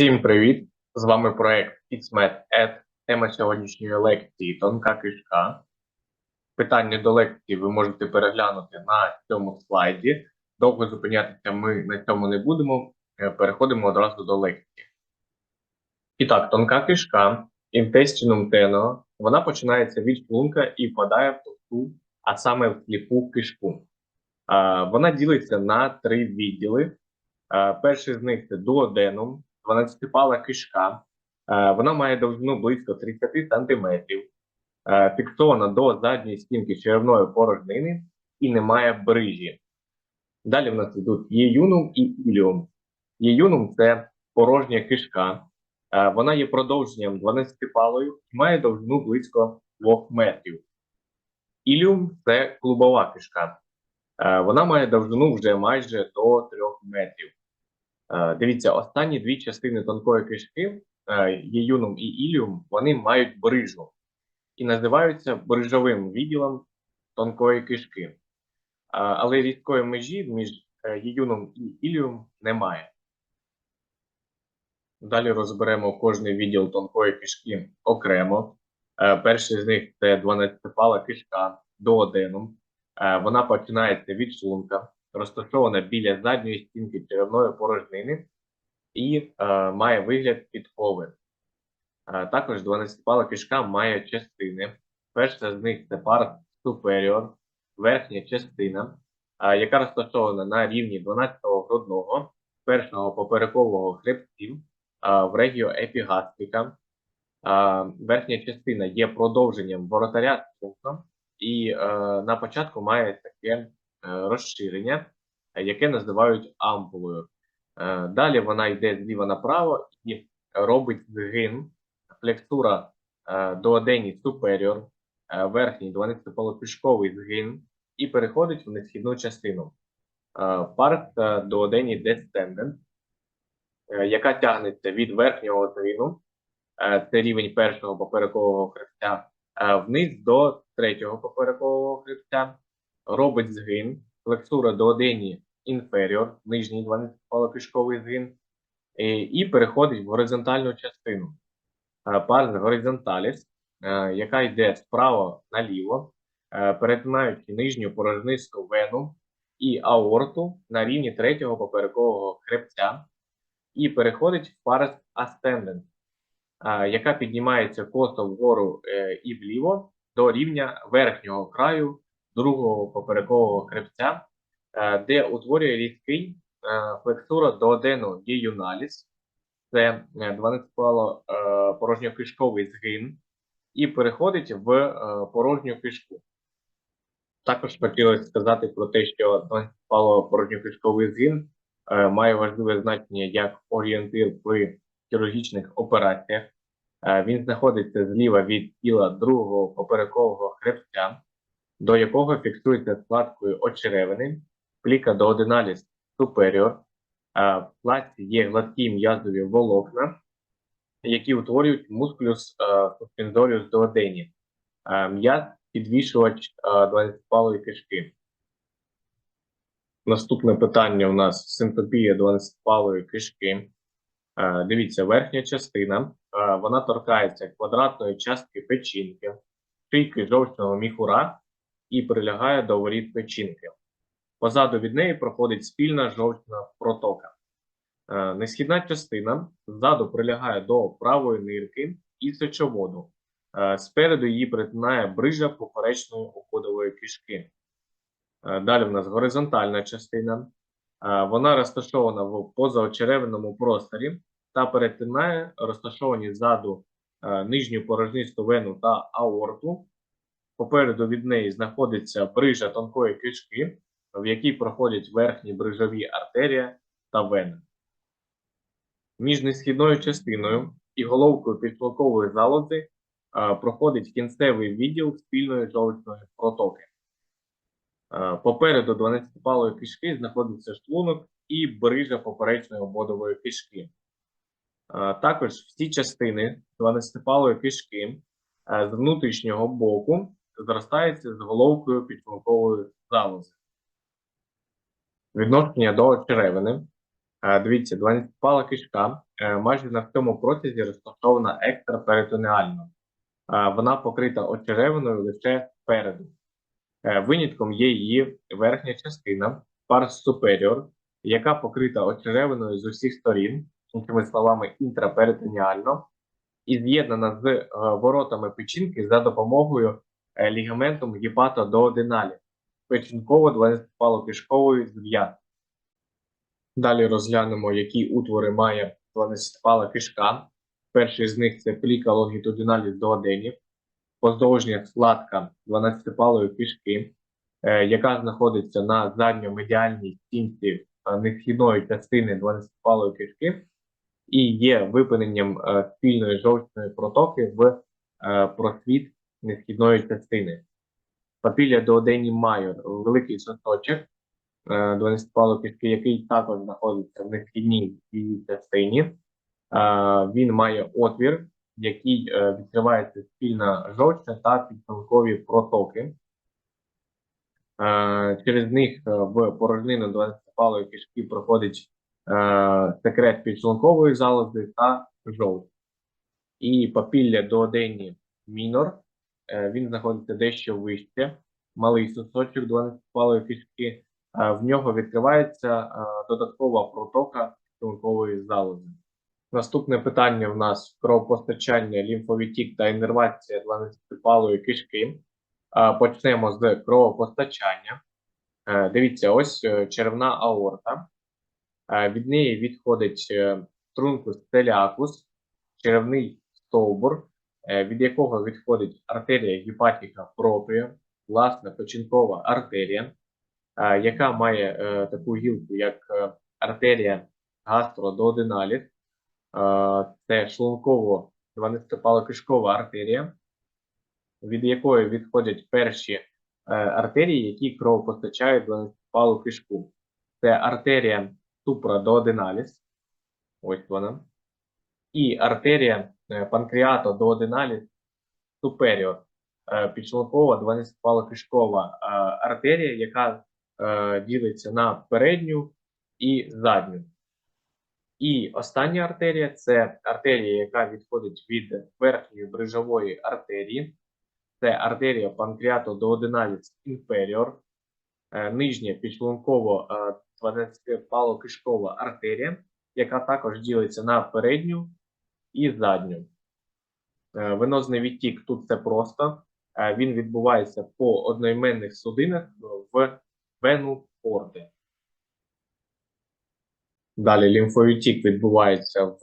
Всім привіт! З вами проект XMedEd. Тема сьогоднішньої лекції тонка кишка. Питання до лекції ви можете переглянути на цьому слайді. Довго зупинятися ми на цьому не будемо. Е, Переходимо одразу до лекції. І так, тонка кишка intestinum teno, вона починається від шлунка і впадає в товсту, а саме в сліпу кишку. Вона ділиться на три відділи. Перший з них це дуоденум, 12-пала кишка. Е, Вона має довжину близько 30 см, фіксована до задньої стінки черевної порожнини і не має брижі. Далі в нас йдуть єюнум і іліум. Єюнум це порожня кишка. Е, Вона є продовженням 12-палою і має довжину близько 2 метрів. Іліум це клубова кишка. Е, Вона має довжину вже майже до 3 метрів. Е, Дивіться, останні дві частини тонкої кишки, е, єюнум і іліум, вони мають брижу і називаються брижовим відділом тонкої кишки. Е, Але різкої межі між єюном і іліум немає. Далі розберемо кожний відділ тонкої кишки окремо. Перший з них це 12-пала кишка дуоденум. Е, Вона починається від шлунка, розташована біля задньої стінки черевної порожнини і е, має вигляд підкови. Е, також 12-пала кишка має частини. Перша з них це парт superior, верхня частина, е, яка розташована на рівні 12-го грудного, першого поперекового хребців е, в регіо епігастрика. Е, верхня частина є продовженням воротаря шлунка і е, на початку має таке розширення, е, яке називають ампулою. Е, Далі вона йде зліва направо і робить згин, флексура е, дуодені е, верхній 12-полопішковий згин, і переходить в несхідну частину. Е, Парт е, дуодені е, яка тягнеться від верхнього згину, е, це рівень першого поперекового хребця, е, вниз до третього поперекового хребця, робить згин, флексура дуодені inferior, нижній 12-полокишковий згин, і, і переходить в горизонтальну частину. Е, Парс горизонталіс, е, яка йде справа наліво, е, перетинаючи нижню порожнисту вену і аорту на рівні третього поперекового хребця, і переходить в парс е, яка піднімається косо вгору е, і вліво до рівня верхнього краю другого поперекового хребця, е, де утворює різкий е, флексура дуодену діюналіс, це 12-пало е, порожньокишковий згин, і переходить в порожню кишку. Також хотілося сказати про те, що 12-пало порожньокишковий згин має важливе значення як орієнтир при хірургічних операціях. Він знаходиться зліва від тіла другого поперекового хребця, до якого фіксується складкою очеревини, пліка дуоденаліс superior. Е, В пласті є гладкі м'язові волокна, які утворюють мускулюс е, суспензоріус дуодені, е, м'яз підвішувач 12-палої кишки. Наступне питання у нас синтопія 12-палої кишки. Е, Дивіться, верхня частина, е, вона торкається квадратної частки печінки, шийки жовчного міхура і прилягає до воріт печінки. Позаду від неї проходить спільна жовчна протока. Е, Несхідна частина ззаду прилягає до правої нирки і сечоводу. Е, Спереду її перетинає брижа поперечної уходової кишки. Е, Далі в нас горизонтальна частина. Вона розташована в позаочеревиному просторі та перетинає розташовані ззаду нижню порожнисту вену та аорту. Попереду від неї знаходиться брижа тонкої кишки, в якій проходять верхні брижові артерія та вени. Між несхідною частиною і головкою підшлакової залози проходить кінцевий відділ спільної жовчної протоки. Попереду 12-палої кишки знаходиться шлунок і брижа поперечної ободової кишки. Також всі частини 12-палої кишки з внутрішнього боку зростаються з головкою підшлункової залози. Відношення до черевини. Е, Дивіться, 12-пала кишка е, майже на всьому протязі розташована екстраперитонеально. Е, Вона покрита очеревиною лише спереду. Винятком є її верхня частина, парс superior, яка покрита очеревиною з усіх сторін, іншими словами, інтраперитоніально, і з'єднана з воротами печінки за допомогою е, лігаментум гепатодооденалі, печінково-12-палокишкової зв'язки. Далі розглянемо, які утвори має 12-пала кишка. Перший з них це пліка лонгітудиналіс дуоденів, поздовжня складка 12-палої кишки, е, яка знаходиться на задньомедіальній стінці е, несхідної частини 12-палої кишки і є випиненням спільної жовчної протоки в просвіт несхідної частини. Папілля дуоденім майор великий сосочок 12-палої кишки, який також знаходиться в несхідній частині. Е, Він має отвір, який е, відкривається спільна жовчна та підшлункові протоки. Е, Через них в порожнину 12-палої кишки проходить секрет підшлункової залози та жовч. І папілля дуодені мінор, він знаходиться дещо вище, малий сосочок 12-палої кишки. Е, В нього відкривається е, додаткова протока підшлункової залози. Наступне питання в нас кровопостачання, лімфовідтік та іннервація 12-палої кишки. Е, Почнемо з кровопостачання. Е, Дивіться, ось е, черевна аорта. Е, Від неї відходить е, трункус целіакус, черевний стовбур, е, від якого відходить артерія гепатіка пропрія, власне печінкова артерія, е, яка має е, таку гілку, як е, артерія гастродооденаліс, е, це шлунково 12-палокишкова артерія, від якої відходять перші е, артерії, які кровопостачають 12-палу кишку. Це артерія супрадооденаліс, ось вона, і артерія е, панкреатодооденаліс суперіор, е, підшлункова 12-палокишкова е, артерія, яка ділиться на передню і задню. І остання артерія це артерія, яка відходить від верхньої брижової артерії. Це артерія панкреатодооденаліс інферіор, е, нижня підшлунково е, 12-палокишкова артерія, яка також ділиться на передню і задню. Е, Венозний відтік тут це просто. Е, Він відбувається по одноіменних судинах в вену порти. Далі лімфовідтік відбувається в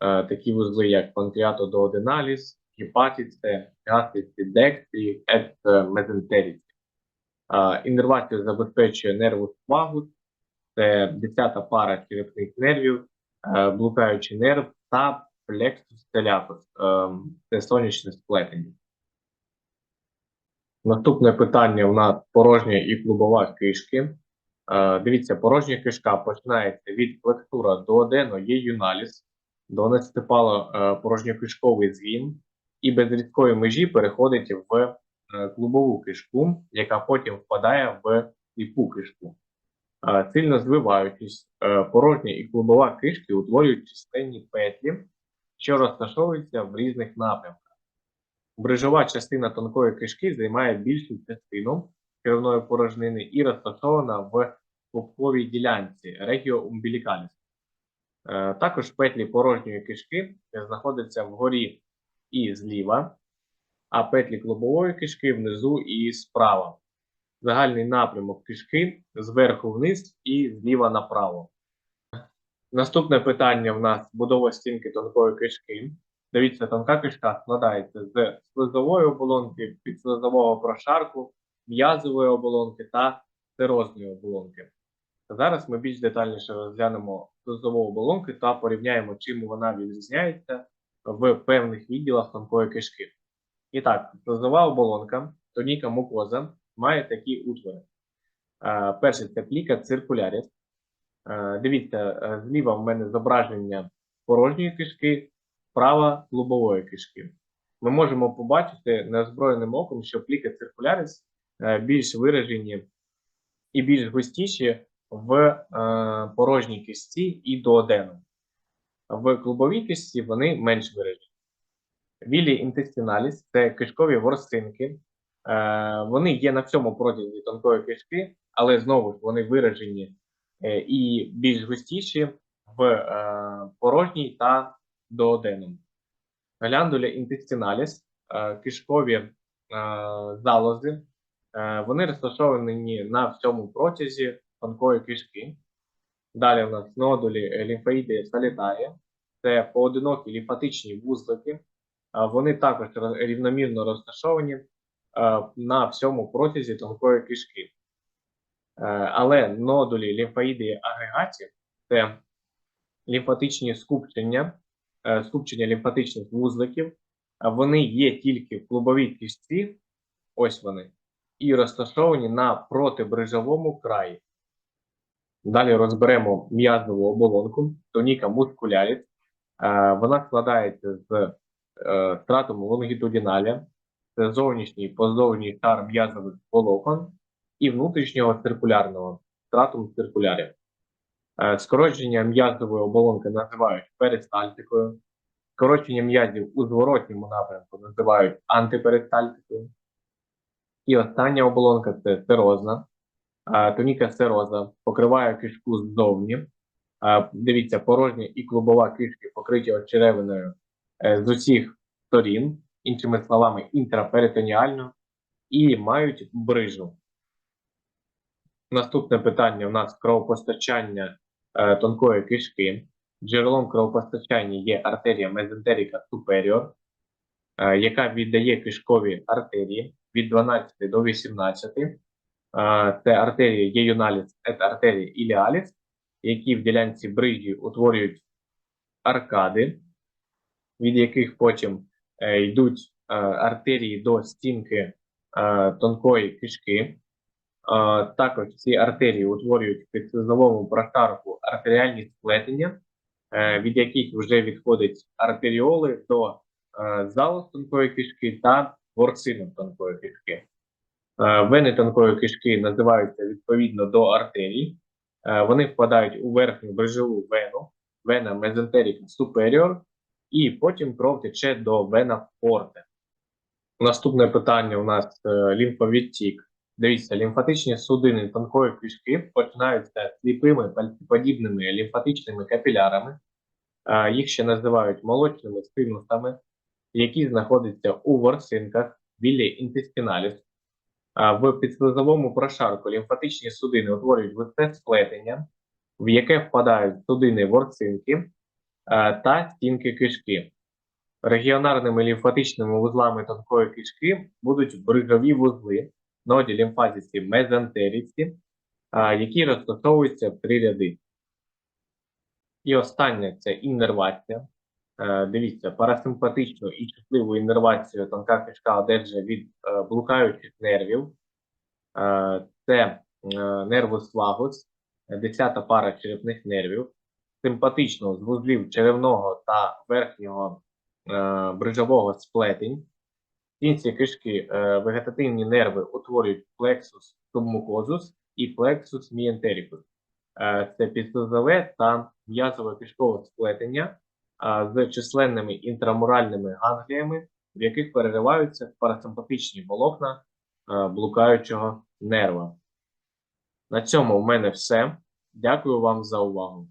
е, такі вузли, як панкреатодооденаліс, гепатіце, гастриці, декстрі, мезентеріці. Е, Іннервацію забезпечує нервус вагус, це 10 пара черепних нервів, блукаючий нерв та целякус, е, це сонячне сплетення. Наступне питання у нас порожня і клубова кишки. Е, Дивіться, порожня кишка починається від флексура дуодено є юналіс, 12-пало е, порожньокишковий згін, і без різкої межі переходить в е, клубову кишку, яка потім впадає в сліпу кишку. Сильно звиваючись, порожня і клубова кишки утворюють численні петлі, що розташовуються в різних напрямках. Брижова частина тонкої кишки займає більшу частину черевної порожнини і розташована в пупковій ділянці регіо умбілікаліс. Е, Також петлі порожньої кишки знаходяться вгорі і зліва, а петлі клубової кишки внизу і справа. Загальний напрямок кишки зверху вниз і зліва направо. Наступне питання в нас будова стінки тонкої кишки. Дивіться, тонка кишка складається з слизової оболонки, підслизового прошарку, м'язової оболонки та серозної оболонки. Зараз ми більш детальніше розглянемо слизову оболонку та порівняємо, чим вона відрізняється в певних відділах тонкої кишки. І так, слизова оболонка, тоніка мукоза, має такі утвори. Е, Перший це пліка циркуляріс. Е, Дивіться, е, зліва в мене зображення порожньої кишки, справа клубової кишки. Ми можемо побачити неозброєним оком, що пліка циркуляріс е, більш виражені і більш густіші в порожній кисті і дуоденом. В клубовій кисті вони менш виражені. Вілі інтестіналіс це кишкові ворсинки. Вони є на всьому протязі тонкої кишки, але знову ж вони виражені і більш густіші в е, порожній та дуоденом. Гляндуля інтестіналіс, е, кишкові е, залози, е, вони розташовані на всьому протязі тонкої кишки. Далі у нас нодулі лімфоїди солітарія. Це поодинокі лімфатичні вузлики. Вони також рівномірно розташовані е, на всьому протязі тонкої кишки. Е, Але нодулі лімфоїди агрегатів це лімфатичні скупчення, е, скупчення лімфатичних вузликів. Вони є тільки в клубовій кишці, ось вони, і розташовані на протибрижовому краї. Далі розберемо м'язову оболонку, тоніка мускуляріс. Е, Вона складається з е, стратум лонгітудіналя, це зовнішній позовній шар м'язових волокон і внутрішнього циркулярного стратум циркулярів. Е, Скорочення м'язової оболонки називають перистальтикою. Скорочення м'язів у зворотньому напрямку називають антиперистальтикою. І остання оболонка це серозна. Е, Тоніка сероза покриває кишку ззовні. Е, Дивіться, порожня і клубова кишки покриті очеревиною з усіх сторін, іншими словами, інтраперитоніально, і мають брижу. Наступне питання у нас кровопостачання е, тонкої кишки. Джерелом кровопостачання є артерія мезентеріка суперіор, е, яка віддає кишкові артерії від 12 до 18. Е, Це артерія єюналіс, це артерія іліаліс, які в ділянці брижі утворюють аркади, від яких потім е, йдуть е, артерії до стінки е, тонкої кишки. Також ці артерії утворюють в підслизовому прошарку артеріальні сплетення, е, від яких вже відходять артеріоли до е, залу тонкої кишки та ворсину тонкої кишки. Е, Вени тонкої кишки називаються відповідно до артерій. Вони впадають у верхню брижову вену, вена мезентеріка суперіор, і потім кров тече до вена порте. Наступне питання у нас лімфовідтік. Дивіться, лімфатичні судини тонкої кишки починаються сліпими пальцеподібними лімфатичними капілярами. Їх ще називають молочними стинусами, які знаходяться у ворсинках біля інтестіналіс. В підслизовому прошарку лімфатичні судини утворюють густе сплетення, в яке впадають судини ворсинки та стінки кишки. Регіонарними лімфатичними вузлами тонкої кишки будуть брижові вузли, ноді лімфатиці мезентериці, е, які розташовуються в три ряди. І останнє це іннервація. Е, Дивіться, парасимпатичну і чутливу іннервацію тонка кишка одержує від е, блукаючих нервів. Е, Це нервус вагус, десята пара черепних нервів, симпатично з вузлів черевного та верхнього брижового сплетень. Кінці кишки е, вегетативні нерви утворюють плексус субмукозус і плексус мієнтерикус. Е, Це підслизове та м'язове кишкове сплетення з численними інтрамуральними гангліями, в яких перериваються парасимпатичні волокна блукаючого нерва. На цьому в мене все. Дякую вам за увагу.